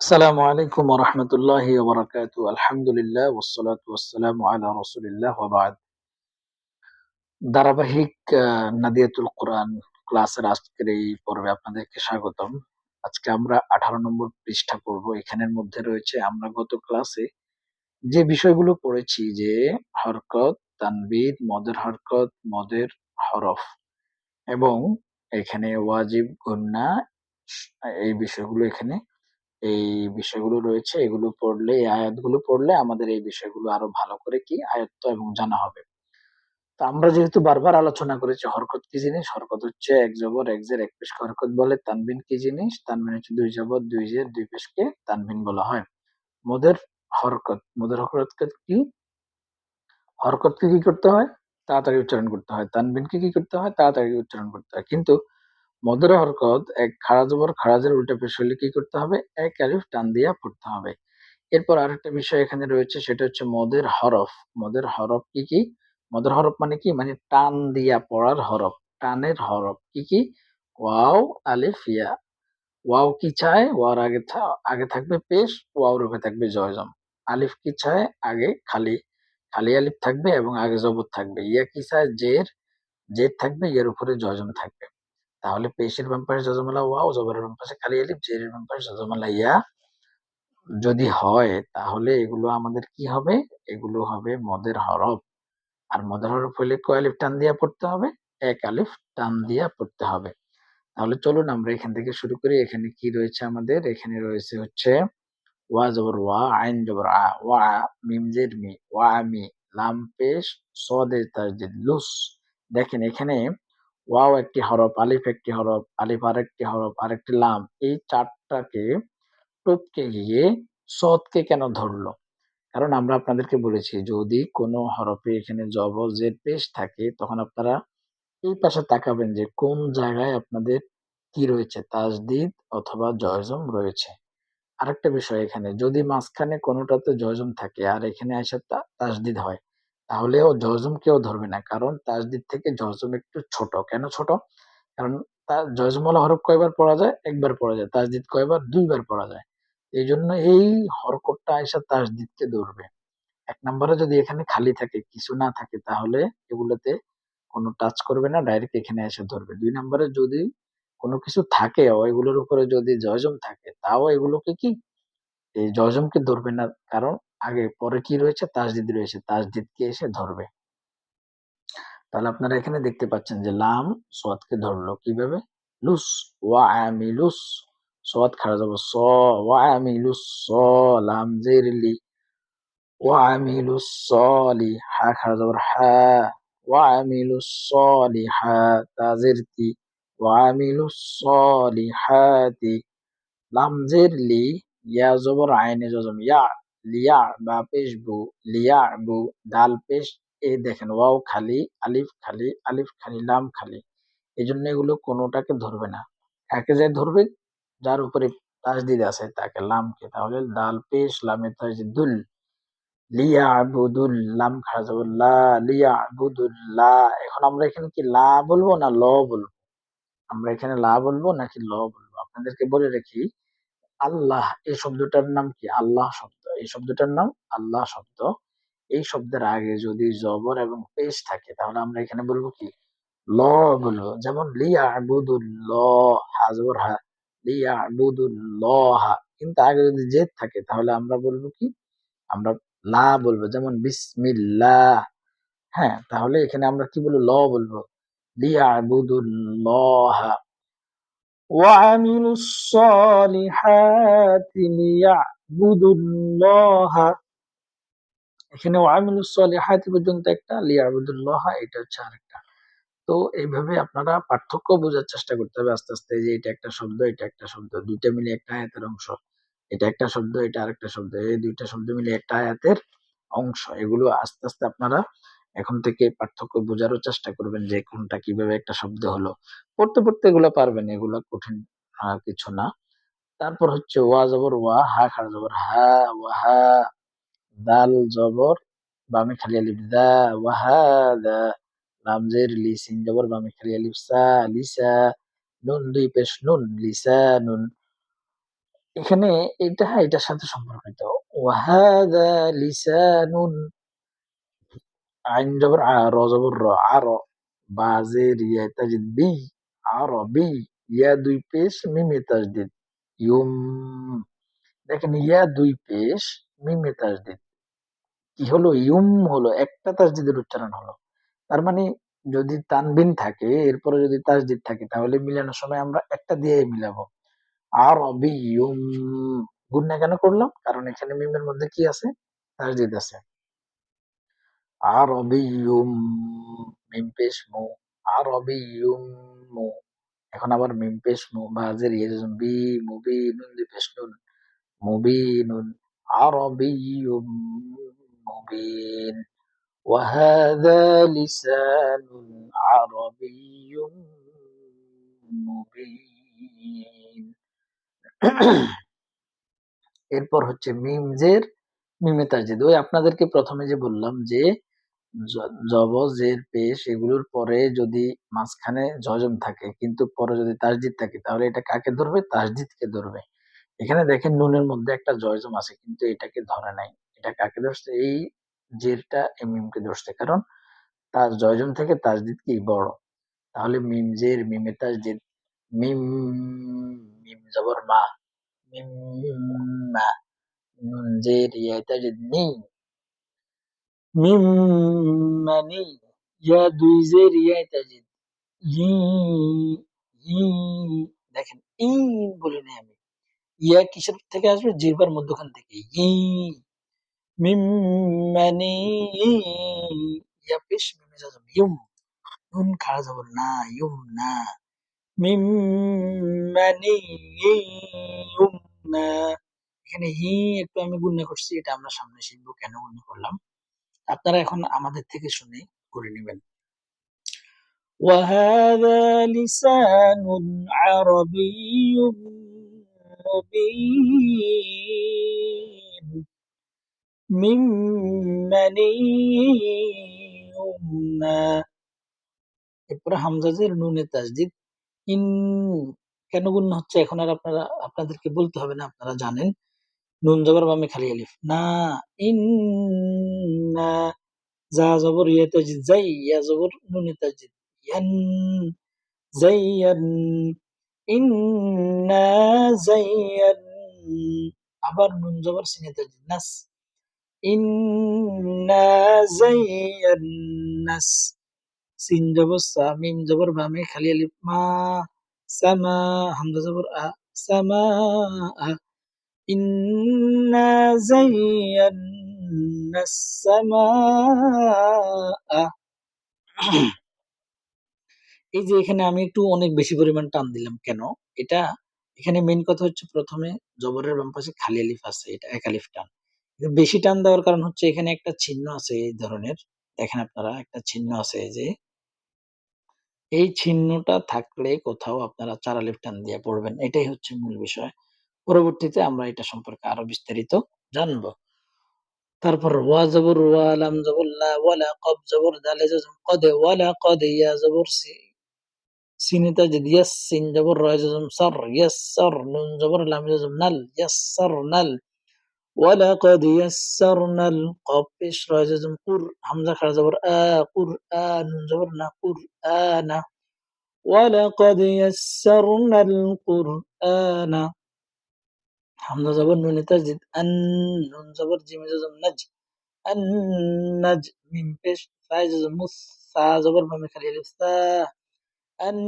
আসসালামু আলাইকুম রাহমাতুল্লাহি ওয়া আলহামদুলিল্লাহ ওয়াসসালাতু ওয়াসসালামু আলা রাসূলিল্লাহ ওয়া ধারাবাহিক নাদিয়াতুল কোরআন ক্লাসের আজকের এই পর্বে আপনাদেরকে স্বাগতম। আজকে আমরা ১৮ নম্বর পৃষ্ঠা পড়ব। এখানের মধ্যে রয়েছে আমরা গত ক্লাসে যে বিষয়গুলো পড়েছি যে হরকত, তানবিদ, মদের হরকত, মদের হরফ এবং এখানে ওয়াজিব, গুন্না এই বিষয়গুলো এখানে এই বিষয়গুলো রয়েছে, এগুলো পড়লে, এই আয়াতগুলো পড়লে আমাদের এই বিষয়গুলো আরও ভালো করে কি আয়ত্ত এবং জানা হবে। তো আমরা যেহেতু বারবার আলোচনা করেছি, হরকত কি জিনিস? হরকত হচ্ছে এক জবর, এক জের, এক পেশকে হরকত বলে। তানবিন কি জিনিস? তানবিন হচ্ছে দুই জবর, দুই জের, দুই পেশকে তানবিন বলা হয়। মোদের হরকত মোদের হরকত কি হরকতকে কি করতে হয়? তাড়াতাড়ি উচ্চারণ করতে হয়। তানবিনকে কি করতে হয়? তাড়াতাড়ি উচ্চারণ করতে হয়। কিন্তু মদের হরকত, এক খাড়া জবর খাড়াজের উল্টা পেশ হলে কি করতে হবে? এক আলিফ টান দিয়া পড়তে হবে। এরপর আরেকটা বিষয় এখানে রয়েছে, সেটা হচ্ছে মদের হরফ। মদের হরফ কি কি? মদের হরফ মানে কি? মানে টান দিয়া পড়ার হরফ। টানের হরফ কি কি? ওয়াও, আলিফ, ইয়া। ওয়াও কি চায়? ওয়ার আগে আগে থাকবে পেশ, ওয়াও রূপে থাকবে জয়জম। আলিফ কি চায়? আগে খালি। খালি আলিফ থাকবে এবং আগে জবর থাকবে। ইয়া কি চায়? জের। জের থাকবে এর উপরে জয়জম থাকবে। তাহলে পেশের বাম পাশে জজমালা ওয়াও জবরের বাম খালি আলিফ জেরের বাম পাশে ইয়া। যদি হয়, তাহলে এগুলো আমাদের কি হবে? এগুলো হবে মদের হরফ। আর মদের হরফ হলে কয় আলিফ টান দিয়া পড়তে হবে? এক আলিফ টান দিয়া পড়তে হবে। তাহলে চলুন আমরা এখান থেকে শুরু করি। এখানে কি রয়েছে আমাদের? এখানে রয়েছে হচ্ছে ওয়া জবর ওয়া, আইন জবর আ, ওয়া, মিম জের মি, ওয়া, মি, লাম, পেশ সদের তাজদিদ লুস। দেখেন এখানে ওয়াও একটি হরফ, আলিফ একটি হরফ, আলিফ আরেকটি হরফ, আরেকটি লাম। এই চারটাকে টপকে গিয়ে সদকে কেন ধরলো? কারণ আমরা আপনাদেরকে বলেছি, যদি কোনো হরফে এখানে জবর জের পেশ থাকে, তখন আপনারা এই পাশে তাকাবেন যে কোন জায়গায় আপনাদের কি রয়েছে? তাজদিদ অথবা জয়জম রয়েছে। আরেকটা বিষয় এখানে, যদি মাঝখানে কোনোটাতে জয়জম থাকে আর এখানে এসে তাজদিদ হয় তাহলে ও জজম কেউ ধরবে না। কারণ তাজদিদ থেকে জজম একটু ছোট। কেন ছোট? কারণ তার জজমলা হরফ কয়বার পড়া যায়? একবার পড়া যায়। তাজদিদ কয়বার? দুইবার পড়া যায়। এই জন্য এই হরকতটা এসে তাজদিদকে ধরবে। এক নম্বরে যদি এখানে খালি থাকে, কিছু না থাকে, তাহলে এগুলোতে কোনো টাচ করবে না, ডাইরেক্ট এখানে এসে ধরবে। দুই নম্বরে যদি কোনো কিছু থাকে এগুলোর উপরে যদি জয়জম থাকে, তাও এগুলোকে কি? এই জয়জমকে ধরবে না। কারণ আগে, পরে কি রয়েছে? তাজদিদ রয়েছে। তাজদিদকে এসে ধরবে। তাহলে আপনারা এখানে দেখতে পাচ্ছেন যে লাম সোয়াদকে ধরলো। কীভাবে? লুস ওয়া লুস সোয়াদ খাড়া যাব। স ওয়া লুস স, লাম জেরলি ওয়া লুস সলি হা খাড়া যাব। হা, ওয়া লুস সলি হা তাজেরতি ওয়া লুস সলি হাতি লাম জেরলি ইয়া জবর আইনে জজম। ইয়া লিয়া বা পেশ বু লিয়া বু দাল পেশ এ দেখেন, ওয়াও খালি, আলিফ খালি আলিফ খালি, লাম খালি। এই জন্য এগুলো কোনোটাকে ধরবে না। কাকে যায় ধরবে, যার উপরে তাজদিদ আছে, তাকে লামকে তাহলে দাল পেশ লামে তাজদুল লিয়া বুদুল লাম খাড়া লিয়া বুদুল লা। এখন আমরা এখানে কি লা বলব না ল বলব? আমরা এখানে লা বলব নাকি ল বলব? আপনাদেরকে বলে রাখি, আল্লাহ, এই শব্দটার নাম কি? আল্লাহ শব্দ। এই শব্দটার নাম আল্লাহ শব্দ। এই শব্দের আগে যদি জবর এবং পেশ থাকে, তাহলে আমরা এখানে বলব কি? ল বলব। যেমন হা হা কিন্তু আগে যদি জেদ থাকে, তাহলে আমরা বলব কি? আমরা লা বলব। যেমন, বিসমিল্লাহ। হ্যাঁ তাহলে এখানে আমরা কি বলব? ল বলব। লিয়া বুদুল ল হা وعملوا الصالحات ليعبدوا الله এখানে ওয়ামিলুস সলিহাতি পর্যন্ত একটা লিয়াবুদুল্লাহ এটা হচ্ছে আরেকটা তো এইভাবে আপনারা পার্থক্য বোঝার চেষ্টা করতে হবে আস্তে আস্তে যে এটা একটা শব্দ এটা একটা শব্দ দুইটা মিলে একটা আয়াতের অংশ এটা একটা শব্দ এটা আরেকটা শব্দ এই দুইটা শব্দ মিলে একটা আয়াতের অংশ এগুলো আস্তে আস্তে আপনারা এখন থেকে পার্থক্য বোঝারও চেষ্টা করবেন যে কোনটা কীভাবে একটা শব্দ হলো। পড়তে পড়তে এগুলো পারবেন, এগুলো কঠিন কিছু না। তারপর হচ্ছে ওয়া, জবর, ওয়া, হা খাড়া জবর, হা, ওয়া, হা, দাল, জবর, বামে খালি আলিফ, দা, ওয়া, হা, দা, লাম, জের, লি, সিন, জবর, বামে খালি আলিফ, সা লিসা নুন, দুই পেশ, নুন লিসা নুন। এখানে এটা এটার সাথে সম্পর্কিত। ওয়াহাদা লিসানুন আইন জবর আ র জবর র আর বাজের ইয়া তাজিদ বি আর বি ইয়া দুই পেশ মিমে তাজদিদ ইউম দেখেন ইয়া দুই পেশ তাজদিদ কি হলো ইউম হলো একটা তাজদিদের উচ্চারণ হলো তার মানে যদি তানবিন থাকে, এরপরে যদি তাজদিদ থাকে, তাহলে মিলানোর সময় আমরা একটা দিয়ে মিলাবো। আর অবি ইউম। গুন্না কেন করলাম? কারণ এখানে মিমের মধ্যে কি আছে? তাজদিদ আছে। আর অবি ইউম মিম পেশ মু আর অবি ইউম মু এখন আবার মিম পেশ মু বাজের ইয়ে বি মুবি নুন দি পেশ নুন মুবিনুন عربي مبين وهذا لسان عربي مبين এরপর হচ্ছে মিমজের মিমে তাজদিদ ওই আপনাদেরকে প্রথমে যে বললাম যে জ- জব জের পেশ এগুলোর পরে যদি মাঝখানে জজম থাকে, কিন্তু পরে যদি তাসদিদ থাকে, তাহলে এটা কাকে ধরবে? তাসদিদকে ধরবে। এখানে দেখেন নুনের মধ্যে একটা জয়জম আছে, কিন্তু এটাকে ধরে নাই। এটা কাকে ধরছে? এই জেরটা এই মিমকে ধরছে, কারণ তার জয়জম থেকে তাসদিদ কি বড়। তাহলে মিম জের, মিমে তাসদিদ মিম মিম জবর মা, মিম মা, নুন জের ইয়া তাসদিদ নি মিম মানি ইয়া দুই জের ইয়া তাসদিদ ই ই দেখেন ই বলি নাই আমি ইয়া কিসের থেকে আসবে জিহ্বার মধ্যখান থেকে ই মিম মানি ইয়া পেশ মিমে যাজম ইউম নুন খাড়া যাব না ইউম না মিম মানি ইউম না এখানে হি একটু আমি গুণনা করছি এটা আমরা সামনে শিখব কেন গুণনা করলাম আপনারা এখন আমাদের থেকে শুনে করে নেবেন وهذا لسان عربي مبين من مني يمنى এরপরে হামজাজের নুনে তাজদিদ ইন কেন গুণ হচ্ছে এখন আর আপনারা আপনাদেরকে বলতে হবে না আপনারা জানেন নুন জবর বামে খালি আলিফ না ইন না যা জবর ইয়া তাজদিদ যাই ইয়া জবর নুনে তাজদিদ ইয়ান জাইয়ান ইন্না জাইয়ান আবার নুন জবর সিনে তাজদিদ নাস। ইন্না জাইয়ান নাস। সিন জবর, সা, মিম জবর বামে খালি আলিফ মা, সামা, হামজা জবর, আ, সামা, আ। ইন্না জাইয়ান্না সামা এই যে এখানে আমি একটু অনেক বেশি পরিমাণ টান দিলাম কেন? এটা এখানে মেইন কথা হচ্ছে প্রথমে জবরের বাম পাশে খালি আলিফ আছে, এটা এক আলিফ টান। বেশি টান দেওয়ার কারণ হচ্ছে এখানে একটা চিহ্ন আছে এই ধরনের। দেখেন আপনারা, একটা চিহ্ন আছে যে। এই চিহ্নটা থাকলে কোথাও আপনারা চার আলিফ টান দিয়ে পড়বেন, এটাই হচ্ছে মূল বিষয়। পরবর্তীতে আমরা এটা সম্পর্কে আরো বিস্তারিত জানবো তারপর ওয়া জবর ওয়া লাম জবর লা ওয়ালা কব জবর দালে জজম কদ ওয়ালা কদ ইয়া জবর সি সিনে তাজদিদ ইয়াস সিন জবর রা জজম সার ইয়াসসার নুন জবর লাম জজম নাল ইয়াসসার নাল ولقد يسرنا القب পেশ রা জজম কুর হামজা খাড়া জবর আ কুর আ নুন জবর না কুর আনা ولقد يسرنا القرآن হামজা জবর নুন তাজদিদ আন নুন জবর জিম জজম নাজ, আন নাজ মিম পেশ সা জজম মুস সা জবর বামে খালি আলিফ আন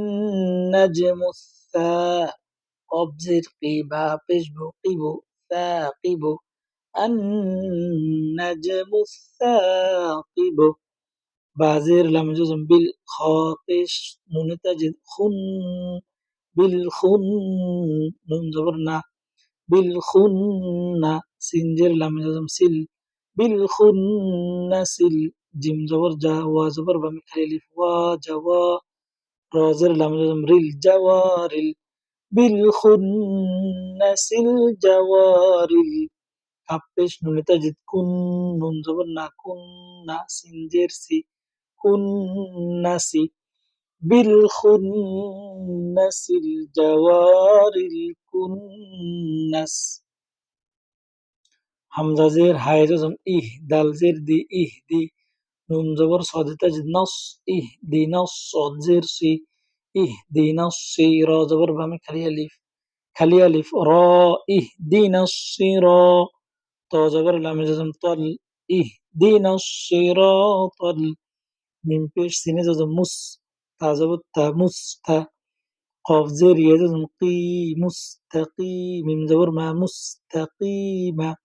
নাজম সা অবজির কিবা, পেশবু কিবু সা কিবু, আন নাজম সা কিবু, বাজের লাম জজম বিল খ পেশ, নুন তাজদিদ খুন, বিল খুন, নুন জবর না। বিল খুন্না সিন জের লাম জজম সিল। বিল খুন্না সিল জিম জবর জা ওয়া জবর বা মিখালি লিফ, ওয়া জাওয়া র জের লাম জজম রিল জাওয়ারিল বিল খুন্না সিল জাওয়ারিল কাপ পেশ নুনে তাজিদ কুন নুন জবর না কুন না সিন জের সি কুন না সি জাওয়ারিল কুন নাস হামজা জের হায় জজম ইহ দাল জের দি ইহ দি নুন জবর সদে তাজিদ নস ইহ দি নস সদ জের সি ইহ দি নস সি র জবর বামে খালি আলিফ খালি আলিফ র ইহ দি নস সি র ত জবর লামে জজম তল ইহ দি নস সি র তল মিম পেশ সিনে জজম মুস তা জবর তা মুস তা قاف زر يا جزم قي مستقيم ميم زبر مع مستقيمة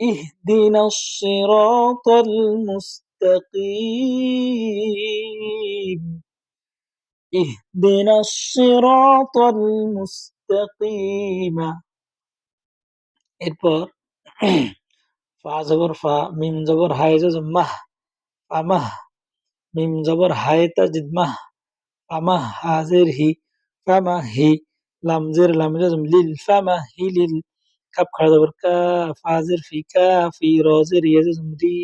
اهدنا الصراط المستقيم اهدنا الصراط المستقيم এরপর ফা জবর ফা মিম জবর হায় জজম মাহ ফামাহ মিম জবর হায় তাজিদ মাহ আমা হাজের হি ফামা হি লামজের লামজাজম লিল ফামা হি লিল কাপ খাড়া জবর কা ফাজের ফি কা ফি রজের ইয়াজম রি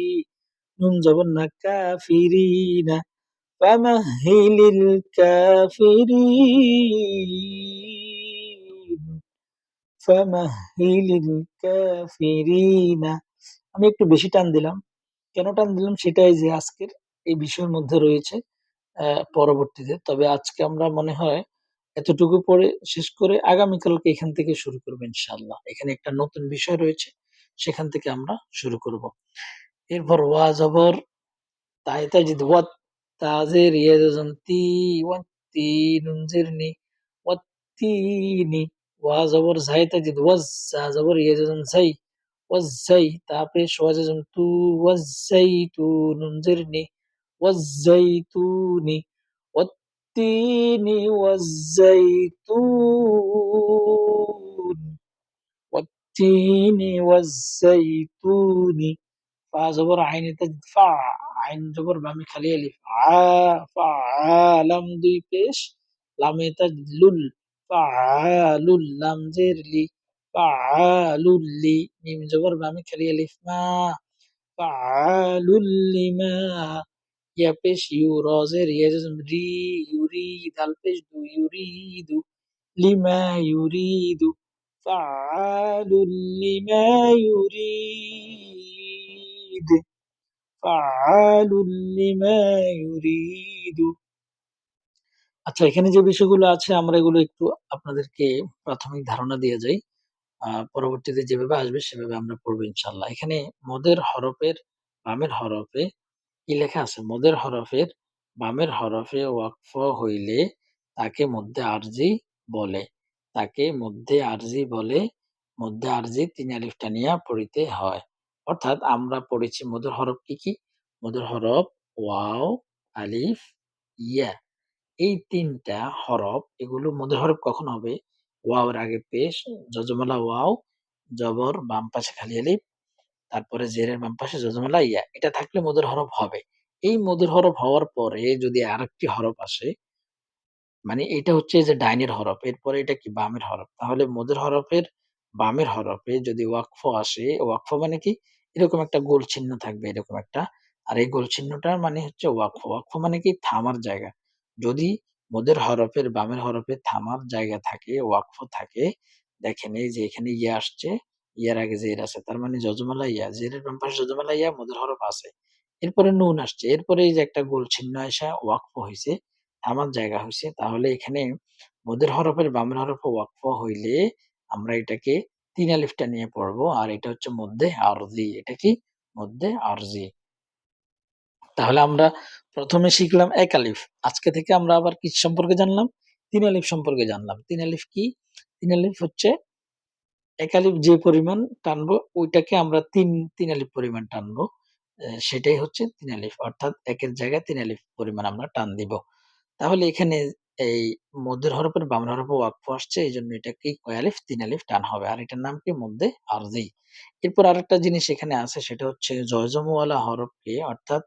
নুন জবর না কা ফি রি না ফামা হি লিল কা ফি রি আমি একটু বেশি টান দিলাম। কেন টান দিলাম সেটাই যে আজকের এই বিষয়ের মধ্যে রয়েছে। আহ, পরবর্তীতে। তবে আজকে আমরা মনে হয় এতটুকু পরে শেষ করে আগামীকালকে এখান থেকে শুরু করব ইনশাল্লাহ এখানে একটা নতুন বিষয় রয়েছে সেখান থেকে আমরা শুরু করব। এরপর ওয়া জবর তাই তাজিদ ওয়াত তাজের ইয়াজম তি ওয়াত্তি নুনজিরনি ওয়াত্তিনি ওয়া জবর জাই তাজিদ ওয়াজ জা জবর ইয়াজম জাই ওয়াজ্জাই তা পেশ ওয়াজম তু ওয়াজ্জাই তু নুনজিরনি والزيتون والتين والزيتون والتين والزيتون. فزبر عين تدفع عين زبر خليه خليلي. فعا فعالم دي بيش لام تدلل فعال لام زير لي فعال لي ميم زبر بعمل خليلي ما فعال لما ফাআলুল লিমা ইয়া পেশ ইউ রজের ইয়া জজম রি ইউরি দাল পেশ দু ইউরিদু লিমা ইউরিদু فعال لما يريد فعال لما يريد আচ্ছা এখানে যে বিষয়গুলো আছে আমরা এগুলো একটু আপনাদেরকে প্রাথমিক ধারণা দিয়ে যাই আহ, পরবর্তীতে যেভাবে আসবে সেভাবে আমরা পড়বো ইনশাল্লাহ এখানে মদের হরফের বামের হরফে কি লেখা আছে? মদের হরফের, বামের হরফে ওয়াকফ হইলে তাকে মধ্যে আরজি বলে। তাকে মধ্যে আরজি বলে, মধ্যে আরজি তিন আলিফ টানিয়া পড়িতে হয়। অর্থাৎ আমরা পড়েছি মধুর হরফ কি কি? মধুর হরফ ওয়াও, আলিফ, ইয়া। এই তিনটা হরফ, এগুলো মধুর হরফ কখন হবে? ওয়াওর আগে পেশ, যজমালা ওয়াও, জবর, বাম পাশে খালি আলিফ তারপরে জেরের বাম পাশে যজমালা, ইয়া, এটা থাকলে মধুর হরফ হবে। এই মধুর হরফ হওয়ার পরে যদি আরেকটি হরফ আসে মানে এটা হচ্ছে যে ডাইনের হরফ, এরপরে এটা কি বামের হরফ? তাহলে মধুর হরফের বামের হরফে যদি ওয়াকফ আসে, ওয়াকফ মানে কি? এরকম একটা গোল চিহ্ন থাকবে, এরকম একটা। আর এই গোল চিহ্নটা মানে হচ্ছে ওয়াকফ। ওয়াকফ মানে কি? থামার জায়গা। যদি মধুর হরফের বামের হরফে থামার জায়গা থাকে, ওয়াকফ থাকে, দেখেন এই যে এখানে ইয়া আসছে ইয়ার আগে জের আছে, তার মানে যজমালা ইয়া জেরের বাম পাশে যজমালা ইয়া মধুর হরফ আছে। এরপরে নুন আসছে, এরপরে এই যে একটা গোল চিহ্ন এসে ওয়াকফ হয়েছে থামার জায়গা হয়েছে তাহলে এখানে মদের হরফের বামের হরফ ওয়াকফ হইলে আমরা এটাকে তিন আলিফটা নিয়ে পড়ব, আর এটা হচ্ছে মধ্যে আরজি, এটা কি? মধ্যে আরজি। তাহলে আমরা প্রথমে শিখলাম এক আলিফ, আজকে থেকে আমরা আবার কি সম্পর্কে জানলাম? তিন আলিফ সম্পর্কে জানলাম। তিন আলিফ কি? তিন আলিফ হচ্ছে এক আলিফ যে পরিমাণ টানবো, ওইটাকে আমরা তিন তিন আলিফ পরিমাণ টানবো। সেটাই হচ্ছে তিন আলিফ অর্থাৎ একের জায়গায় তিন আলিফ পরিমাণ আমরা টান দিব। তাহলে এখানে এই মধ্যের হরফের বামের হরফে ওয়াকফ আসছে এই জন্য এটা কি কয় আলিফ? তিন আলিফ টান হবে। আর এটার নাম কি? মধ্যে আরজি। এরপর আরেকটা জিনিস এখানে আছে, সেটা হচ্ছে জয়জমওয়ালা হরফকে অর্থাৎ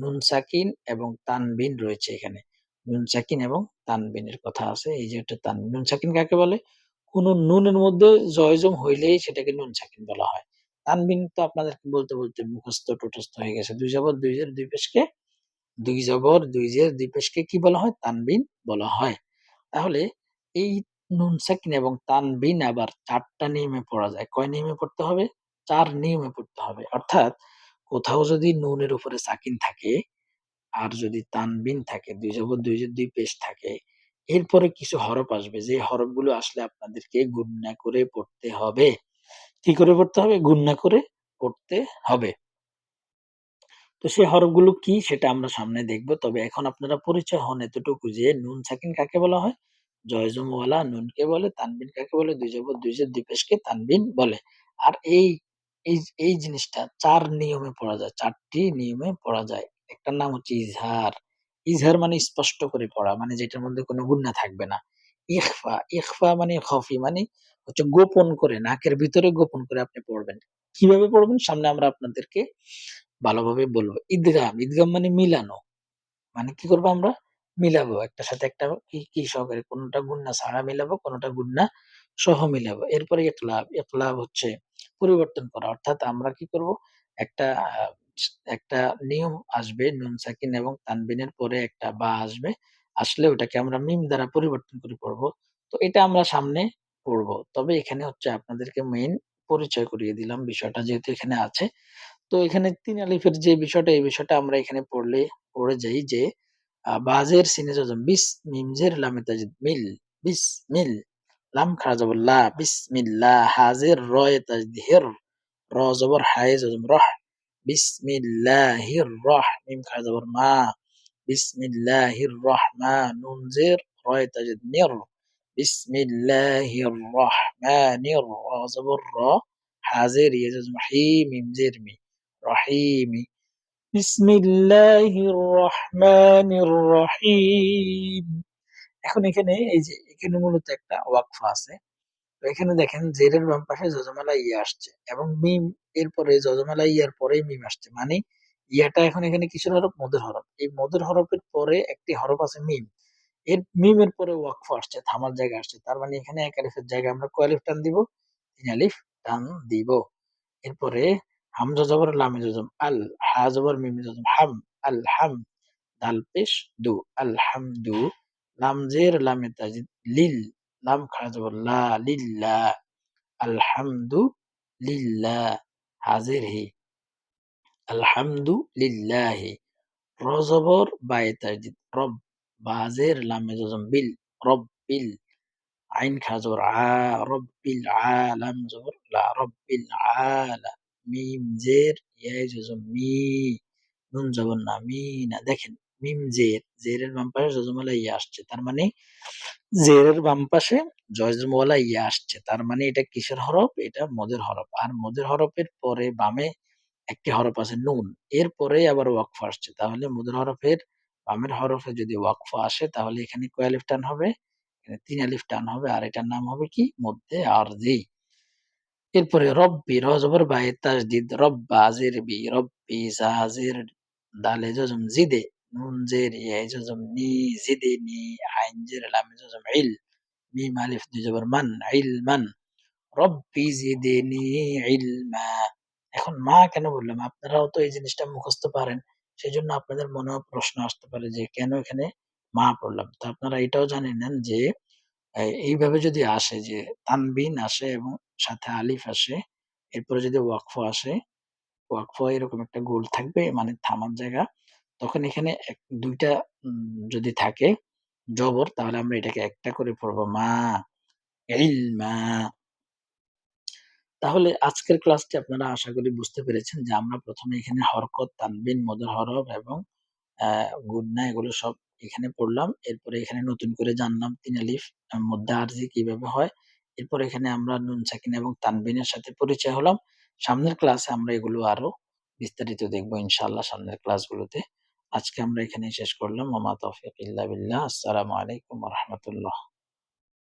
নুন সাকিন এবং তানবিন রয়েছে এখানে। নুন সাকিন এবং তানবিনের কথা আছে। এই যে একটা তান নুন সাকিন কাকে বলে? কোন নুনের মধ্যে জয়জম হইলেই সেটাকে নুন সাকিন বলা হয় তানবিন তো আপনাদেরকে বলতে বলতে মুখস্থ টোটস্থ হয়ে গেছে দুই জবর দুই জের দুই পেশকে দুই জবর দুই জের দুই পেশকে কি বলা হয় তানবিন বলা হয় তাহলে এই নুন সাকিন এবং তানবিন আবার চারটা নিয়মে পড়া যায়। কয় নিয়মে পড়তে হবে? চার নিয়মে পড়তে হবে। অর্থাৎ কোথাও যদি নুনের উপরে সাকিন থাকে, আর যদি তানবিন থাকে, দুই জবর দুই জের ২ পেশ থাকে, এরপরে কিছু হরফ আসবে। যে হরফগুলো আসলে আপনাদেরকে গুণনা করে পড়তে হবে। কি করে পড়তে হবে? গুণনা করে পড়তে হবে। তো সেই হরফগুলো কি সেটা আমরা সামনে দেখব। তবে এখন আপনারা পরিচয় হন এতটুকু যে নুন সাকিন কাকে বলা হয়? জয়জমওয়ালা নুনকে বলে, তানবিন কাকে বলে? ২ জবর ২ জের ২ পেশকে তানবিন বলে। আর এই এই এই জিনিসটা চার নিয়মে পড়া যায়। চারটি নিয়মে পড়া যায়। একটার নাম হচ্ছে ইজহার। ইজহার মানে স্পষ্ট করে পড়া। মানে যেটার মধ্যে কোনো গুন্না থাকবে না। ইখফা, ইখফা মানে খফি মানে হচ্ছে গোপন করে নাকের ভিতরে গোপন করে আপনি পড়বেন। কীভাবে পড়বেন? সামনে আমরা আপনাদেরকে ভালোভাবে বলব ইদগাম, ইদগাম মানে মিলানো। মানে কি করব আমরা? মিলাবো। একটা সাথে একটা কি, কি সহকারে কোনটা গুন্না ছাড়া মিলাবো, কোনটা গুন্না সহ মিলাবো। এরপরে ইকলাব। ইকলাব হচ্ছে পরিবর্তন করা। অর্থাৎ আমরা কি করব? একটা একটা নিয়ম আসবে নুন সাকিন এবং তানবিনের পরে একটা বা আসবে। আসলে ওটাকে আমরা মিম দ্বারা পরিবর্তন করে পড়ব। তো এটা আমরা সামনে পড়ব। তবে এখানে হচ্ছে আপনাদেরকে মেইন পরিচয় করিয়ে দিলাম বিষয়টা যেহেতু এখানে আছে। তো এখানে তিন আলিফের যে বিষয়টা, এই বিষয়টা আমরা এখানে পড়লে পড়ে যাই যে বাজের সিনে জজম বিস মিম জের লামে তাজিদ মিল বিস মিল লাম খাড়া জবর লা বিসমিল্লাহ হাজের রয়ে তাজদিদ হির র জবর হায়ে জজম রহ বিসমিল্লাহির রহ মিম খাড়া জবর মা বিসমিল্লাহির রহমান নুন জের রয়ে তাজিদ নির বিসমিল্লাহির রহমানির র জবর র হাজের ইয়ে জজম হি মিম জের মি রহিমি বিসমিল্লাহির রহমানির রহিম এখন এখানে এই যে এখানে মূলত একটা ওয়াকফা আছে। তো এখানে দেখেন জেরের বাম পাশে যজমালা ইয়া আসছে এবং মিম এরপরে যজমালা ইয়ার পরেই মিম আসছে। মানে ইয়াটা এখন এখানে কিসের হরফ? মধুর হরফ। এই মধুর হরফের পরে একটি হরফ আছে মিম। এর মিমের পরে ওয়াকফা আসছে, থামার জায়গা আসছে। তার মানে এখানে এক আলিফের জায়গায় আমরা কয় আলিফ টান দিব? তিন আলিফ টান দিব। এরপরে হামজা জবর লামে জজম আল, হা জবর মিমে জজম হাম, আল হাম, দাল পেশ দু, আল হাম দু লাম জের লামে তাজিদ লিল, লাম খাড়া লা লিল্লাহ, আলহামদু লিল্লাহ, হাজির হি, আলহামদু লিল্লাহি, র জবর বায়ে তাজিদ রব, বাজের লামে জজম বিল, রব্বিল, আইন খাড়া জবর আ, রব্বিল আলাম জবর লা, রব্বিল আলা, মিম জের ইয়ায় জজম মি, নুন জবর না মি না দেখেন। মিম জের, জেরের বাম পাশে জজমওয়ালা ইয়া আসছে, তার মানে জেরের বাম পাশে জজমওয়ালা ইয়া আসছে, তার মানে এটা কিসের হরফ? এটা মদের হরফ, আর মদের হরফের পরে বামে একটি হরফ আছে নুন এরপরে আবার ওয়াকফা আসছে, তাহলে মদের হরফের, বামের হরফে যদি ওয়াকফা আসে, তাহলে এখানে কয় আলিফ টান হবে? তিন আলিফ টান হবে, আর এটার নাম হবে কি? মধ্যে আরজি এরপরে রব্বি র জবর বায়ে তাসদিদ রব্বা জের বি রব্বি জাজের, দালে জজম জিদে মান এখন মা কেন বললাম? আপনারাও তো এই জিনিসটা মুখস্থ পারেন। সেই জন্য আপনাদের মনেও প্রশ্ন আসতে পারে যে কেন এখানে মা পড়লাম? তো আপনারা এটাও জানে নেন যে এইভাবে যদি আসে যে তানবিন আসে এবং সাথে আলিফ আসে, এরপরে যদি ওয়াকফ আসে, ওয়াকফ এরকম একটা গোল থাকবে মানে থামার জায়গা। তখন এখানে এক, দুইটা যদি থাকে জবর, তাহলে আমরা এটাকে একটা করে পড়ব, মা, ইলমা। তাহলে আজকের ক্লাসটি আপনারা আশা করি বুঝতে পেরেছেন যে আমরা প্রথমে এখানে হরকত, তানবিন মদের হরফ এবং গুন্না এগুলো সব এখানে পড়লাম। এরপরে এখানে নতুন করে জানলাম তিন আলিফ মধ্যে আরজি কীভাবে হয়। এরপর এখানে আমরা নুন, সাকিন এবং তানবিনের সাথে পরিচয় হলাম। সামনের ক্লাসে আমরা এগুলো আরও বিস্তারিত দেখব ইনশাআল্লাহ সামনের ক্লাসগুলোতে। আজকে আমরা এখানে শেষ করলাম। মামা তফিক ইল্লা বিল্লাহ। আসসালামু আলাইকুম রহমতুল্লাহ।